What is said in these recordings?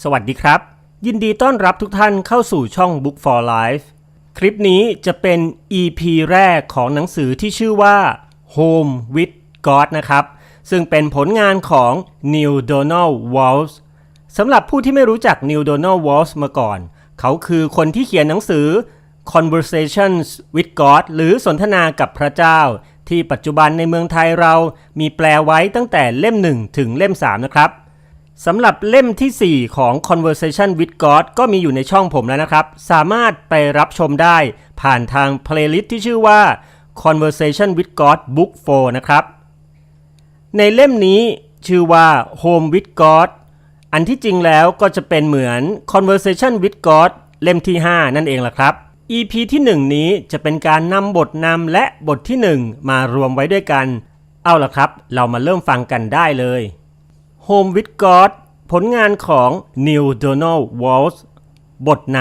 สวัสดีครับ ยินดีต้อนรับทุกท่านเข้าสู่ช่อง Book for Life คลิปนี้จะเป็น EP แรกของหนังสือที่ชื่อว่า Home with God นะครับ ซึ่งเป็นผลงานของ Neil Donald Walsh สำหรับผู้ที่ไม่รู้จัก Neil Donald Walsh มาก่อน เขาคือคนที่เขียนหนังสือ Conversations with God หรือสนทนากับพระเจ้า ที่ปัจจุบันในเมืองไทยเรามีแปลไว้ตั้งแต่เล่ม 1 ถึงเล่ม 3 นะครับ สำหรับเล่มทีสี่ 4 ของ Conversation with God ก็มีอยู่ในช่องผมแล้วนะครับ สามารถไปรับชมได้ผ่านทางเพลย์ลิสต์ที่ชื่อว่า Conversation with God Book 4 นะครับ ในเล่มนี้ชื่อว่า Home with God อันที่จริงแล้วก็จะเป็นเหมือน Conversation with God เล่มที่ 5 นั่นเองล่ะครับ EP ที่ 1 นี้จะเป็นการนำบทนำและบทที่ 1 มารวมไว้ด้วยกัน เอาล่ะครับ เรามาเริ่มฟังกันได้เลย Home with God ผลงานของ Neil Donald Walsh บทน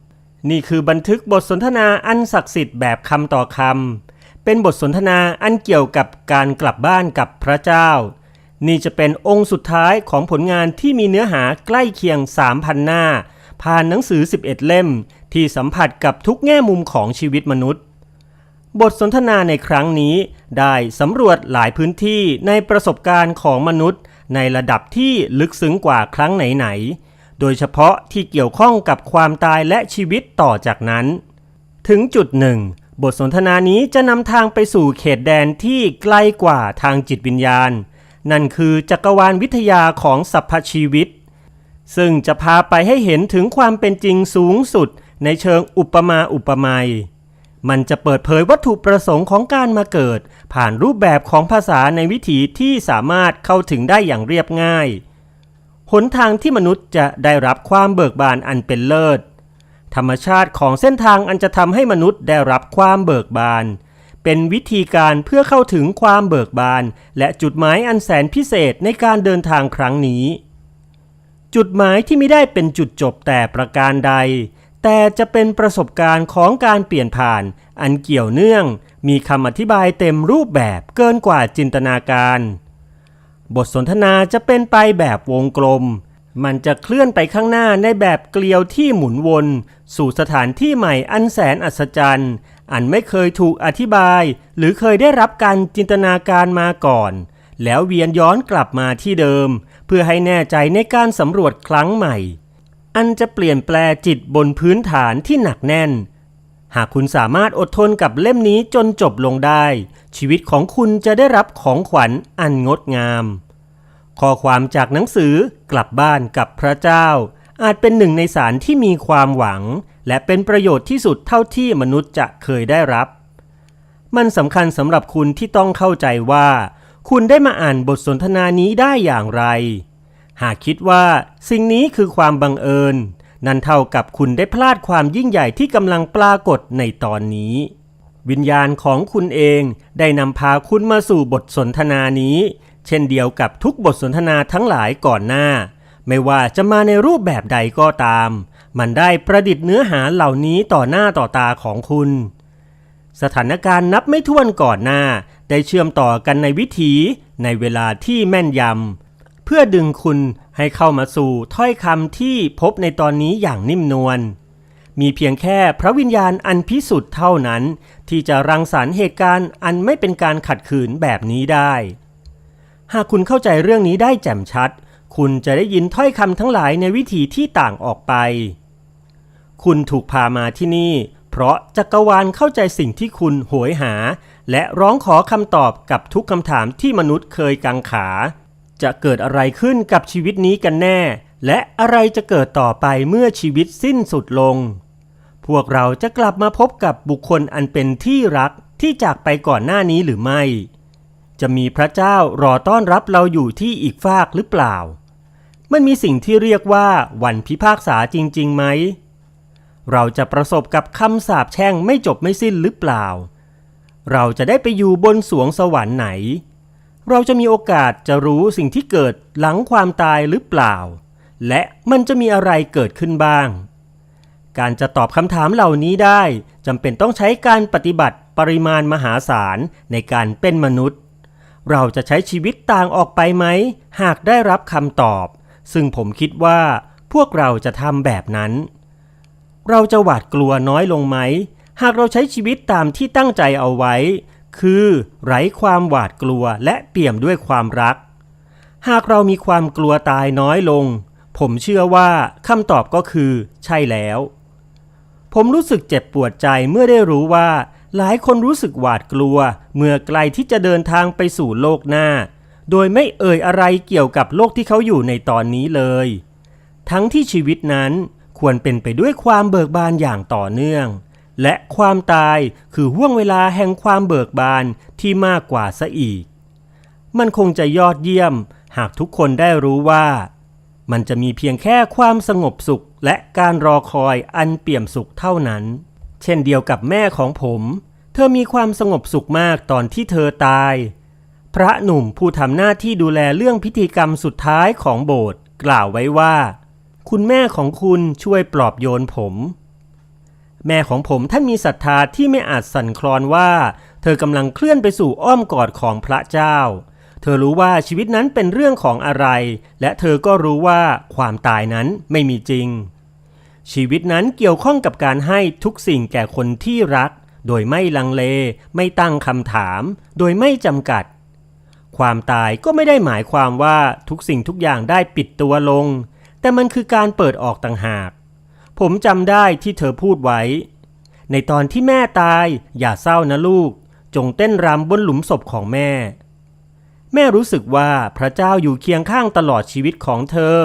ำนี่คือบันทึกบทสนทนาอันศักดิ์สิทธิ์แบบคำต่อคำ เป็นบทสนทนาอันเกี่ยวกับการกลับบ้านกับพระเจ้า นี่จะเป็นองค์สุดท้ายของผลงานที่มีเนื้อหาใกล้เคียง 3,000 หน้า ผ่านหนังสือ 11 เล่ม ที่สัมผัสกับทุกแง่มุมของชีวิตมนุษย์บทสนทนาในครั้งนี้ได้สำรวจหลายพื้นที่ในประสบการณ์ของมนุษย์ ในระดับที่ลึกซึ้งกว่าครั้งไหนๆ โดยเฉพาะที่เกี่ยวข้องกับความตายและชีวิตต่อจากนั้น ถึงจุดหนึ่ง บทสนทนานี้จะนำทางไปสู่เขตแดนที่ไกลกว่าทางจิตวิญญาณ นั่นคือจักรวาลวิทยาของสรรพชีวิต ซึ่งจะพาไปให้เห็นถึงความเป็นจริงสูงสุดในเชิงอุปมาอุปไมย มันจะเปิดเผยวัตถุประสงค์ของการมาเกิด ผ่านรูปแบบของภาษาในวิถีที่สามารถเข้าถึงได้อย่างเรียบง่าย หนทางที่มนุษย์จะได้รับความเบิกบานอันเป็นเลิศ ธรรมชาติของเส้นทางอันจะทำให้มนุษย์ได้รับความเบิกบาน เป็นวิธีการเพื่อเข้าถึงความเบิกบาน และจุดหมายอันแสนพิเศษในการเดินทางครั้งนี้ จุดหมายที่ไม่ได้เป็นจุดจบแต่ประการใด แต่จะเป็นประสบการณ์ของการเปลี่ยนผ่าน อันเกี่ยวเนื่อง มีคำอธิบายเต็มรูปแบบเกินกว่าจินตนาการ บทสนทนาจะเป็นไปแบบวงกลม มันจะเคลื่อนไปข้างหน้าในแบบเกลียวที่หมุนวน สู่สถานที่ใหม่อันแสนอัศจรรย์ อันไม่เคยถูกอธิบาย หรือเคยได้รับการจินตนาการมาก่อน แล้วเวียนย้อนกลับมาที่เดิม เพื่อให้แน่ใจในการสำรวจครั้งใหม่ อันจะเปลี่ยนแปลจิตบนพื้นฐานที่หนักแน่น หากคุณสามารถอดทนกับเล่มนี้จนจบลงได้ ชีวิตของคุณจะได้รับของขวัญอันงดงาม ข้อความจากหนังสือกลับบ้านกับพระเจ้า อาจเป็นหนึ่งในสารที่มีความหวัง และเป็นประโยชน์ที่สุดเท่าที่มนุษย์จะเคยได้รับ มันสำคัญสำหรับคุณที่ต้องเข้าใจว่า คุณได้มาอ่านบทสนทนานี้ได้อย่างไร หากคิดว่าสิ่งนี้คือความบังเอิญ นั่นเท่ากับคุณได้พลาดความยิ่งใหญ่ที่กำลังปรากฏในตอนนี้ วิญญาณของคุณเองได้นำพาคุณมาสู่บทสนทนานี้ เช่นเดียวกับทุกบทสนทนาทั้งหลายก่อนหน้า ไม่ว่าจะมาในรูปแบบใดก็ตาม มันได้ประดิษฐ์เนื้อหาเหล่านี้ต่อหน้าต่อตาของคุณ สถานการณ์นับไม่ถ้วนก่อนหน้า ได้เชื่อมต่อกันในวิถีในเวลาที่แม่นยำ เพื่อดึงคุณให้เข้ามาสู่ถ้อยคำที่พบในตอนนี้อย่างนิ่มนวล มีเพียงแค่พระวิญญาณอันพิสุทธิ์เท่านั้น ที่จะรังสรรค์เหตุการณ์อันไม่เป็นการขัดขืนแบบนี้ได้ หากคุณเข้าใจเรื่องนี้ได้แจ่มชัด คุณจะได้ยินถ้อยคำทั้งหลายในวิถีที่ต่างออกไป คุณถูกพามาที่นี่ เพราะจักรวาลเข้าใจสิ่งที่คุณโหยหา และร้องขอคำตอบกับทุกคำถามที่มนุษย์เคยกังขา จะเกิดอะไรขึ้นกับชีวิตนี้กันแน่ และอะไรจะเกิดต่อไปเมื่อชีวิตสิ้นสุดลง พวกเราจะกลับมาพบกับบุคคลอันเป็นที่รักที่จากไปก่อนหน้านี้หรือไม่ จะมีพระเจ้ารอต้อนรับเราอยู่ที่อีกฟากหรือเปล่า มันมีสิ่งที่เรียกว่าวันพิพากษาจริงๆไหม เราจะประสบกับคำสาปแช่งไม่จบไม่สิ้นหรือเปล่า เราจะได้ไปอยู่บนสวงสวรรค์ไหน เราจะมีโอกาสจะรู้สิ่งที่เกิดหลังความตายหรือเปล่า และมันจะมีอะไรเกิดขึ้นบ้าง การจะตอบคำถามเหล่านี้ได้จำเป็นต้องใช้การปฏิบัติปริมาณมหาศาลในการเป็นมนุษย์ เราจะใช้ชีวิตต่างออกไปไหม หากได้รับคำตอบ ซึ่งผมคิดว่าพวกเราจะทำแบบนั้น เราจะหวาดกลัวน้อยลงไหม หากเราใช้ชีวิตตามที่ตั้งใจเอาไว้ คือไร้ความหวาดกลัวและเปี่ยมด้วยความรัก หากเรามีความกลัวตายน้อยลง ผมเชื่อว่าคำตอบก็คือ ใช่แล้ว ผมรู้สึกเจ็บปวดใจเมื่อได้รู้ว่า หลายคนรู้สึกหวาดกลัว เมื่อไกลที่จะเดินทางไปสู่โลกหน้า โดยไม่เอ่ยอะไรเกี่ยวกับโลกที่เขาอยู่ในตอนนี้เลย ทั้งที่ชีวิตนั้นควรเป็นไปด้วยความเบิกบานอย่างต่อเนื่อง และความตายคือห่วงเวลาแห่งความเบิกบานที่มากกว่าซะอีก มันคงจะยอดเยี่ยม หากทุกคนได้รู้ว่า มันจะมีเพียงแค่ความสงบสุขและการรอคอยอันเปี่ยมสุขเท่านั้น เช่นเดียวกับแม่ของผม เธอมีความสงบสุขมากตอนที่เธอตาย พระหนุ่มผู้ทำหน้าที่ดูแลเรื่องพิธีกรรมสุดท้ายของโบสถ์กล่าวไว้ว่า คุณแม่ของคุณช่วยปลอบโยนผม แม่ของผมท่านมีศรัทธาที่ไม่อาจสั่นคลอนว่า เธอกำลังเคลื่อนไปสู่อ้อมกอดของพระเจ้า เธอรู้ว่าชีวิตนั้นเป็นเรื่องของอะไร และเธอก็รู้ว่าความตายนั้นไม่มีจริง ชีวิตนั้นเกี่ยวข้องกับการให้ทุกสิ่งแก่คนที่รัก โดยไม่ลังเล ไม่ตั้งคำถาม โดยไม่จำกัด ความตายก็ไม่ได้หมายความว่าทุกสิ่งทุกอย่างได้ปิดตัวลง แต่มันคือการเปิดออกต่างหาก ผมจำได้ที่เธอพูดไว้ ในตอนที่แม่ตายอย่าเศร้านะลูก จงเต้นรำบนหลุมศพของแม่ แม่รู้สึกว่าพระเจ้าอยู่เคียงข้างตลอดชีวิตของเธอ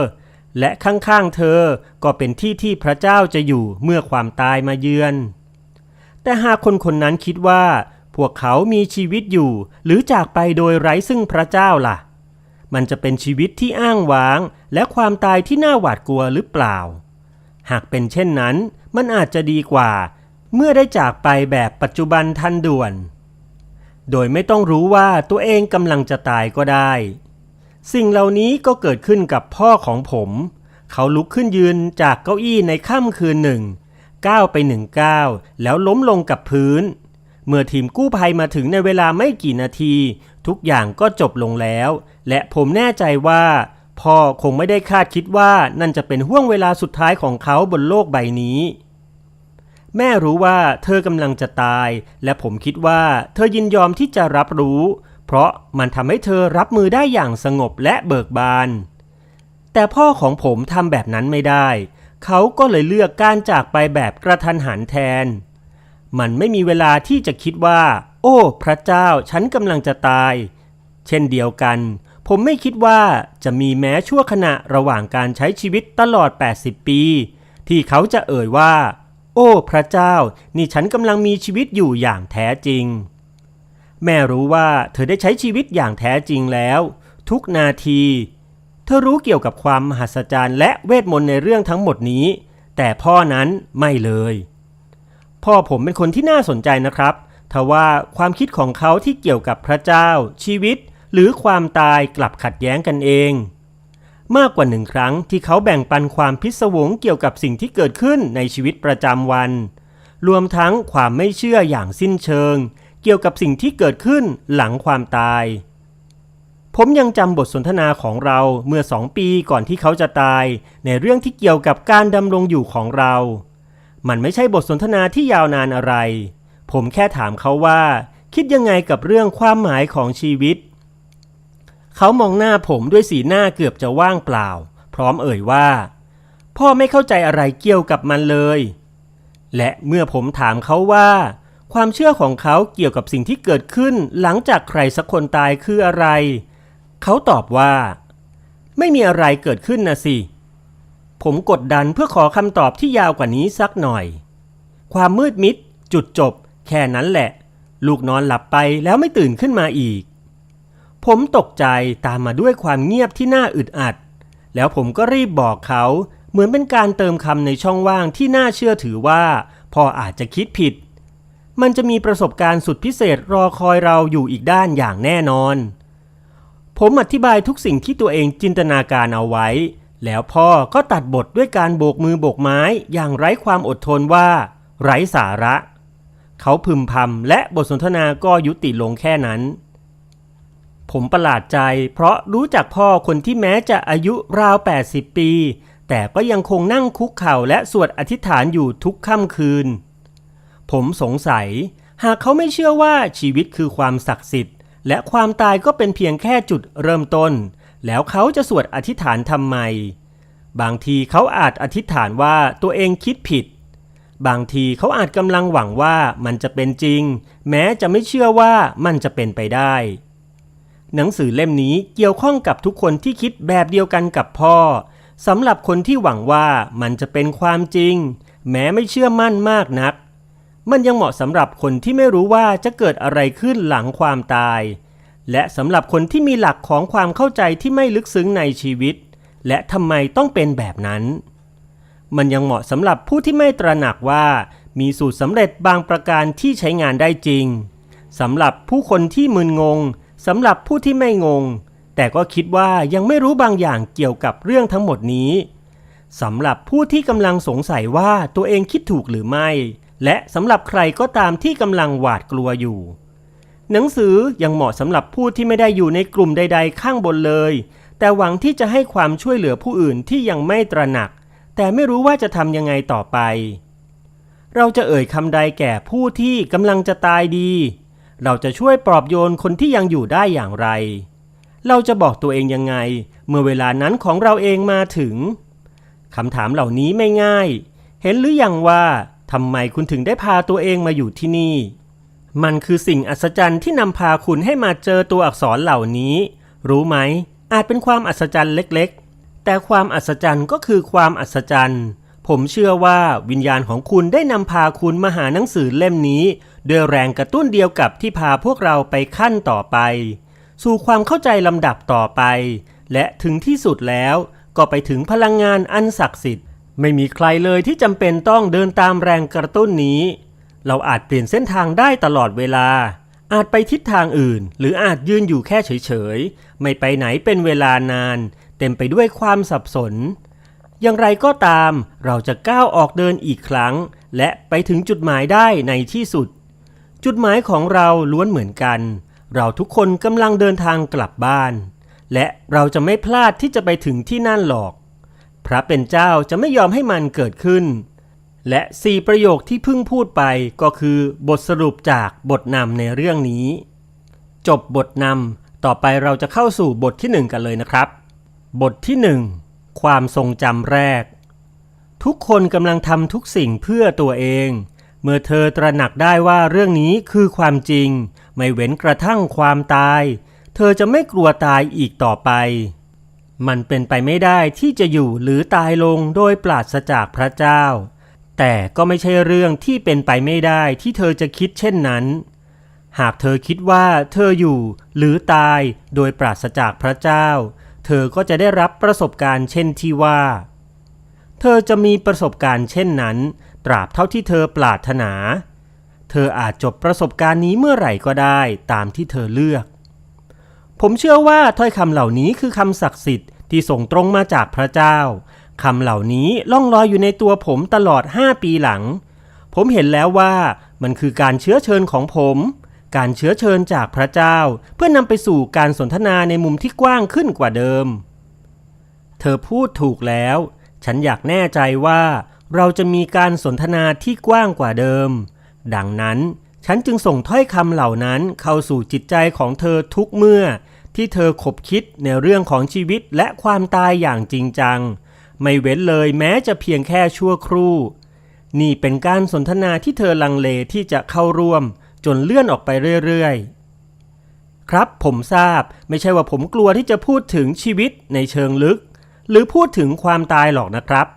และข้างๆเธอก็เป็นที่ที่พระเจ้าจะอยู่เมื่อความตายมาเยือน แต่หากคนคนนั้นคิดว่าพวกเขามีชีวิตอยู่ หรือจากไปโดยไร้ซึ่งพระเจ้าล่ะ มันจะเป็นชีวิตที่อ้างว้าง และความตายที่น่าหวาดกลัวหรือเปล่า หากเป็นเช่นนั้น มันอาจจะดีกว่า เมื่อได้จากไปแบบปัจจุบันทันด่วน โดยไม่ต้องรู้ว่าตัวเองกำลังจะตายก็ได้ สิ่งเหล่านี้ก็เกิดขึ้นกับพ่อของผม เขาลุกขึ้นยืนจากเก้าอี้ในค่ำคืนหนึ่งก้าวไปหนึ่งก้าวแล้วล้มลงกับพื้น เมื่อทีมกู้ภัยมาถึงในเวลาไม่กี่นาที ทุกอย่างก็จบลงแล้ว และผมแน่ใจว่า พ่อคงไม่ได้คาดคิดว่านั่นจะเป็นห่วงเวลาสุดท้ายของเขาบนโลกใบนี้ แม่รู้ว่าเธอกำลังจะตาย และผมคิดว่าเธอยินยอมที่จะรับรู้ เพราะมันทำให้เธอรับมือได้อย่างสงบและเบิกบาน แต่พ่อของผมทำแบบนั้นไม่ได้ เขาก็เลยเลือกการจากไปแบบกระทันหันแทน มันไม่มีเวลาที่จะคิดว่า โอ้ พระเจ้าฉันกำลังจะตาย เช่นเดียวกัน ผมไม่คิดว่าจะมีแม้ชั่วขณะระหว่างการใช้ชีวิตตลอด 80 ปี ที่เขาจะเอ่ยว่า โอ้ พระเจ้า นี่ฉันกำลังมีชีวิตอยู่อย่างแท้จริง แม่รู้ว่าเธอได้ใช้ชีวิตอย่างแท้จริงแล้ว ทุกนาที เธอรู้เกี่ยวกับความมหัศจรรย์และเวทมนต์ในเรื่องทั้งหมดนี้ แต่พ่อนั้นไม่เลย พ่อผมเป็นคนที่น่าสนใจนะครับทว่าความคิดของเขาที่เกี่ยวกับพระเจ้า ชีวิต หรือความตายกลับขัดแย้งกันเอง มากกว่าหนึ่งครั้งที่เขาแบ่งปันความพิศวงเกี่ยวกับสิ่งที่เกิดขึ้นในชีวิตประจำวัน รวมทั้งความไม่เชื่ออย่างสิ้นเชิง เกี่ยวกับสิ่งที่เกิดขึ้นหลังความตาย ผมยังจำบทสนทนาของเราเมื่อสองปีก่อนที่เขาจะตาย ในเรื่องที่เกี่ยวกับการดำรงอยู่ของเรา มันไม่ใช่บทสนทนาที่ยาวนานอะไร ผมแค่ถามเขาว่า คิดยังไงกับเรื่องความหมายของชีวิต เขามองหน้าผมด้วยสีหน้าเกือบจะว่างเปล่า พร้อมเอ่ยว่า พ่อไม่เข้าใจอะไรเกี่ยวกับมันเลย และเมื่อผมถามเขาว่า ความเชื่อของเขาเกี่ยวกับสิ่งที่เกิดขึ้นหลังจากใครสักคนตายคืออะไร เขาตอบว่า ไม่มีอะไรเกิดขึ้นนะสิผมกดดันเพื่อขอคำตอบที่ยาวกว่านี้สักหน่อย ความมืดมิด จุดจบ แค่นั้นแหละ ลูกนอนหลับไปแล้วไม่ตื่นขึ้นมาอีก ผมตกใจตามมาด้วยความเงียบที่น่าอึดอัด แล้วผมก็รีบบอกเขา เหมือนเป็นการเติมคำในช่องว่างที่น่าเชื่อถือว่าพ่ออาจจะคิดผิด มันจะมีประสบการณ์สุดพิเศษรอคอยเราอยู่อีกด้านอย่างแน่นอน ผมอธิบายทุกสิ่งที่ตัวเองจินตนาการเอาไว้ แล้วพ่อก็ตัดบทด้วยการโบกมือโบกไม้อย่างไร้ความอดทนว่า ไร้สาระ เขาพึมพำและบทสนทนาก็ยุติลงแค่นั้น ผมประหลาดใจ เพราะรู้จักพ่อคนที่แม้จะอายุราว 80 ปี แต่ก็ยังคงนั่งคุกเข่าและสวดอธิษฐานอยู่ทุกค่ำคืน ผมสงสัย หากเขาไม่เชื่อว่าชีวิตคือความศักดิ์สิทธิ์ และความตายก็เป็นเพียงแค่จุดเริ่มต้น แล้วเขาจะสวดอธิษฐานทำไม บางทีเขาอาจอธิษฐานว่าตัวเองคิดผิด บางทีเขาอาจกำลังหวังว่ามันจะเป็นจริง แม้จะไม่เชื่อว่ามันจะเป็นไปได้ หนังสือเล่มนี้เกี่ยวข้องกับทุกคนที่คิดแบบเดียวกันกับพ่อสำหรับคนที่หวังว่ามันจะเป็นความจริง แม้ไม่เชื่อมั่นมากนัก มันยังเหมาะสำหรับคนที่ไม่รู้ว่าจะเกิดอะไรขึ้นหลังความตาย และสำหรับคนที่มีหลักของความเข้าใจที่ไม่ลึกซึ้งในชีวิต และทำไมต้องเป็นแบบนั้น มันยังเหมาะสำหรับผู้ที่ไม่ตระหนักว่า มีสูตรสำเร็จบางประการที่ใช้งานได้จริงสำหรับผู้คนที่มึนงง สำหรับผู้ที่ไม่งง แต่ก็คิดว่ายังไม่รู้บางอย่างเกี่ยวกับเรื่องทั้งหมดนี้สำหรับผู้ที่กำลังสงสัยว่าตัวเองคิดถูกหรือไม่ และสำหรับใครก็ตามที่กำลังหวาดกลัวอยู่ หนังสือยังเหมาะสำหรับผู้ที่ไม่ได้อยู่ในกลุ่มใด ๆ ข้างบนเลย แต่หวังที่จะให้ความช่วยเหลือผู้อื่นที่ยังไม่ตระหนัก แต่ไม่รู้ว่าจะทำยังไงต่อไป เราจะเอ่ยคำใดแก่ผู้ที่กำลังจะตายดี เราจะช่วยปลอบโยนคนที่ยังอยู่ได้อย่างไร เราจะบอกตัวเองยังไง เมื่อเวลานั้นของเราเองมาถึงคำถามเหล่านี้ไม่ง่าย เห็นหรือยังว่าทำไมคุณถึงได้พาตัวเองมาอยู่ที่นี่ มันคือสิ่งอัศจรรย์ที่นำพาคุณให้มาเจอตัวอักษรเหล่านี้ รู้ไหม อาจเป็นความอัศจรรย์เล็กๆ แต่ความอัศจรรย์ก็คือความอัศจรรย์ ผมเชื่อว่าวิญญาณของคุณได้นำพาคุณมาหาหนังสือเล่มนี้ ด้วยแรงกระตุ้นเดียวกับที่พาพวกเราไปขั้นต่อไป สู่ความเข้าใจลำดับต่อไป และถึงที่สุดแล้วก็ไปถึงพลังงานอันศักดิ์สิทธิ์ ไม่มีใครเลยที่จำเป็นต้องเดินตามแรงกระตุ้นนี้ เราอาจเปลี่ยนเส้นทางได้ตลอดเวลา อาจไปทิศทางอื่น หรืออาจยืนอยู่แค่เฉยๆ ไม่ไปไหนเป็นเวลานาน เต็มไปด้วยความสับสน อย่างไรก็ตาม เราจะก้าวออกเดินอีกครั้ง และไปถึงจุดหมายได้ในที่สุด จุดหมายของเราล้วนเหมือนกัน เราทุกคนกำลังเดินทางกลับบ้าน และเราจะไม่พลาดที่จะไปถึงที่นั่นหรอก พระเป็นเจ้าจะไม่ยอมให้มันเกิดขึ้น และสี่ประโยคที่เพิ่งพูดไปก็คือบทสรุปจากบทนำในเรื่องนี้ จบบทนำต่อไปเราจะเข้าสู่บทที่หนึ่งกันเลยนะครับ บทที่หนึ่งความทรงจำแรก ทุกคนกำลังทำทุกสิ่งเพื่อตัวเอง เมื่อเธอตระหนักได้ว่าเรื่องนี้คือความจริง ไม่เว้นกระทั่งความตาย เธอจะไม่กลัวตายอีกต่อไป มันเป็นไปไม่ได้ที่จะอยู่หรือตายลงโดยปราศจากพระเจ้า แต่ก็ไม่ใช่เรื่องที่เป็นไปไม่ได้ที่เธอจะคิดเช่นนั้น หากเธอคิดว่าเธออยู่หรือตายโดยปราศจากพระเจ้า เธอก็จะได้รับประสบการณ์เช่นที่ว่า เธอจะมีประสบการณ์เช่นนั้น ตราบเท่าที่เธอปรารถนา เธออาจจบประสบการณ์นี้เมื่อไหร่ก็ได้ตามที่เธอเลือก ผมเชื่อว่าถ้อยคำเหล่านี้คือคำศักดิ์สิทธิ์ที่ส่งตรงมาจากพระเจ้าคำเหล่านี้ล่องลอยอยู่ในตัวผมตลอด 5 ปีหลัง ผมเห็นแล้วว่ามันคือการเชื้อเชิญของผม การเชื้อเชิญจากพระเจ้า เพื่อนำไปสู่การสนทนาในมุมที่กว้างขึ้นกว่าเดิม เธอพูดถูกแล้ว ฉันอยากแน่ใจว่า เราจะมีการสนทนาที่กว้างกว่าเดิม ดังนั้นฉันจึงส่งถ้อยคำเหล่านั้นเข้าสู่จิตใจของเธอทุกเมื่อ ที่เธอขบคิดในเรื่องของชีวิตและความตายอย่างจริงจัง ไม่เว้นเลยแม้จะเพียงแค่ชั่วครู่ นี่เป็นการสนทนาที่เธอลังเลที่จะเข้าร่วม จนเลื่อนออกไปเรื่อยๆ ครับผมทราบไม่ใช่ว่าผมกลัวที่จะพูดถึงชีวิตในเชิงลึก หรือพูดถึงความตายหรอกนะครับ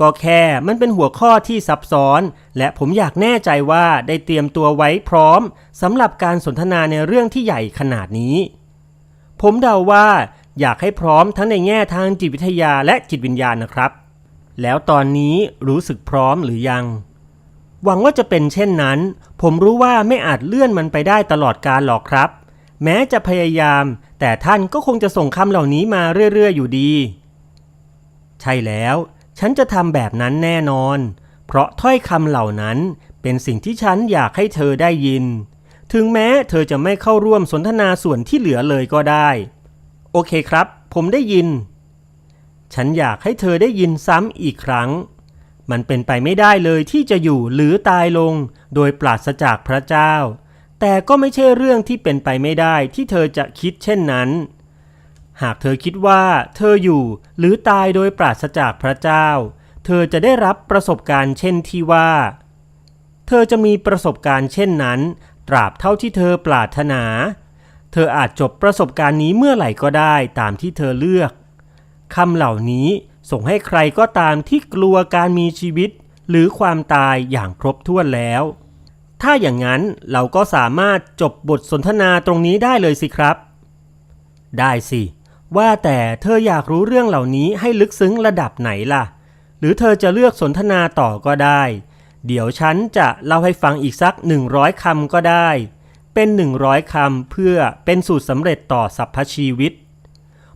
ก็แค่มันเป็นหัวข้อที่ซับซ้อน และผมอยากแน่ใจว่าได้เตรียมตัวไว้พร้อมสำหรับการสนทนาในเรื่องที่ใหญ่ขนาดนี้ ผมเดาว่าอยากให้พร้อมทั้งในแง่ทางจิตวิทยาและจิตวิญญาณนะครับ แล้วตอนนี้รู้สึกพร้อมหรือยัง หวังว่าจะเป็นเช่นนั้น ผมรู้ว่าไม่อาจเลื่อนมันไปได้ตลอดการหรอกครับ แม้จะพยายาม แต่ท่านก็คงจะส่งคำเหล่านี้มาเรื่อยๆอยู่ดี ใช่แล้ว ฉันจะทำแบบนั้นแน่นอน เพราะถ้อยคำเหล่านั้นเป็นสิ่งที่ฉันอยากให้เธอได้ยิน ถึงแม้เธอจะไม่เข้าร่วมสนทนาส่วนที่เหลือเลยก็ได้ โอเคครับ ผมได้ยิน ฉันอยากให้เธอได้ยินซ้ำอีกครั้ง มันเป็นไปไม่ได้เลยที่จะอยู่หรือตายลงโดยปราศจากพระเจ้า แต่ก็ไม่ใช่เรื่องที่เป็นไปไม่ได้ที่เธอจะคิดเช่นนั้น หากเธอคิดว่าเธออยู่หรือตายโดยปราศจากพระเจ้า เธอจะได้รับประสบการณ์เช่นที่ว่า เธอจะมีประสบการณ์เช่นนั้น ตราบเท่าที่เธอปรารถนา เธออาจจบประสบการณ์นี้เมื่อไหร่ก็ได้ตามที่เธอเลือกคำเหล่านี้ส่งให้ใครก็ตามที่กลัวการมีชีวิต หรือความตายอย่างครบถ้วนแล้ว ถ้าอย่างนั้นเราก็สามารถจบบทสนทนาตรงนี้ได้เลยสิครับ ได้สิ ว่าแต่เธออยากรู้เรื่องเหล่านี้ให้ลึกซึ้งระดับไหนล่ะ หรือเธอจะเลือกสนทนาต่อก็ได้ เดี๋ยวฉันจะเล่าให้ฟังอีกสัก 100คำก็ได้ เป็น 100คำเพื่อเป็นสูตรสำเร็จต่อสรรพชีวิต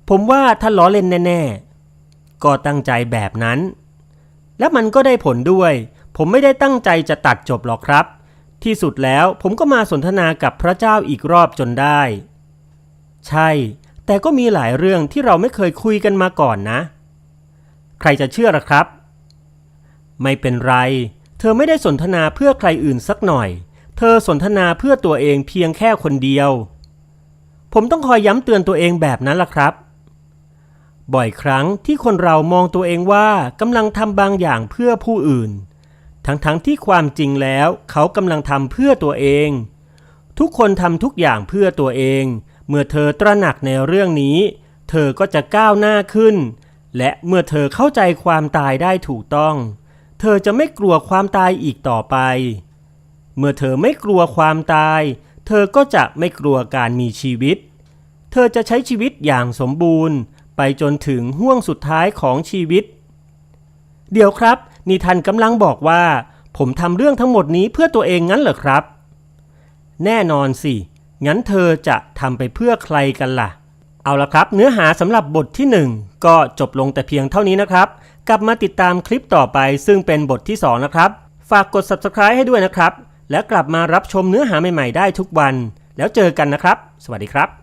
ผมว่าถ้าล้อเล่นแน่ ๆ ก็ตั้งใจแบบนั้น และมันก็ได้ผลด้วย ผมไม่ได้ตั้งใจจะตัดจบหรอกครับ ที่สุดแล้วผมก็มาสนทนากับพระเจ้าอีกรอบจนได้ ใช่ แต่ก็มีหลายเรื่องที่เราไม่เคยคุยกันมาก่อนนะ ใครจะเชื่อล่ะครับ ไม่เป็นไร เธอไม่ได้สนทนาเพื่อใครอื่นสักหน่อย เธอสนทนาเพื่อตัวเองเพียงแค่คนเดียว ผมต้องคอยย้ำเตือนตัวเองแบบนั้นล่ะครับ บ่อยครั้งที่คนเรามองตัวเองว่ากำลังทำบางอย่างเพื่อผู้อื่น ทั้งๆทที่ความจริงแล้วเขากำลังทำเพื่อตัวเอง ทุกคนทำทุกอย่างเพื่อตัวเอง เมื่อเธอตระหนักในเรื่องนี้ เธอก็จะก้าวหน้าขึ้น และเมื่อเธอเข้าใจความตายได้ถูกต้อง เธอจะไม่กลัวความตายอีกต่อไป เมื่อเธอไม่กลัวความตาย เธอก็จะไม่กลัวการมีชีวิต เธอจะใช้ชีวิตอย่างสมบูรณ์ ไปจนถึงห่วงสุดท้ายของชีวิต เดี๋ยวครับนี่ท่านกำลังบอกว่า ผมทำเรื่องทั้งหมดนี้เพื่อตัวเองงั้นเหรอครับ แน่นอนสิ งั้นเธอจะทำไปเพื่อใครกันล่ะ เอาละครับ เนื้อหาสำหรับบทที่ 1 ก็จบลงแต่เพียงเท่านี้นะครับ กลับมาติดตามคลิปต่อไปซึ่งเป็นบทที่ 2 นะครับ ฝากกด subscribe ให้ด้วยนะครับ และกลับมารับชมเนื้อหาใหม่ ๆ ได้ทุกวัน แล้วเจอกันนะครับ สวัสดีครับ